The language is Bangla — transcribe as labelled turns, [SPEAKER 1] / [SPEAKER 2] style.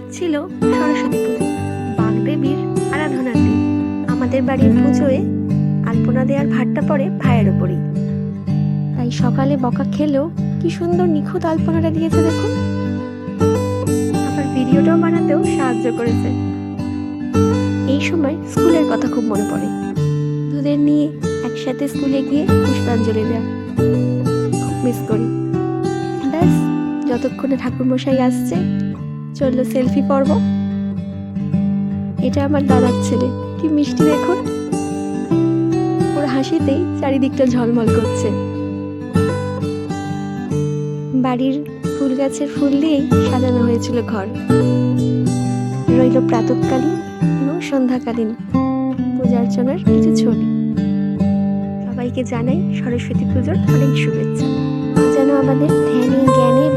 [SPEAKER 1] আজ ছিল সরস্বতী পুজো, বাগদেবীর আরাধনার দিন। আমাদের বাড়ির পুজোয় আলপনা দেওয়ার ভারটা পড়ে ভাইয়ের ওপরেই। তাই সকালে বকা খেলেও কি সুন্দর নিখুঁত আলপনাটা দিয়েছে দেখুন। আবার ভিডিওটাও বানাতেও সাহায্য করেছে। এই সময় স্কুলের কথা খুব মনে পড়ে। দুধের নিয়ে একসাথে স্কুলে গিয়ে পুষ্পাঞ্জলি দেওয়া খুব মিস করি। ব্যাস, যতক্ষণে ঠাকুরমশাই আসছে চলল সেলফি পর্ব। এটা আমার দাদার ছেলে। কি মিষ্টি দেখুন। ওর হাসিতেই চারিদিকটা ঝলমল করছে। বাড়ির ফুল গাছের ফুল দিয়েই সাজানো হয়েছিল ঘর। রইল প্রাতকালীন এবং সন্ধ্যাকালীন পূজা অর্চনার কিছু ছবি। সবাইকে জানাই সরস্বতী পুজোর অনেক শুভেচ্ছা। যেন আমাদের ধ্যানে, জ্ঞানে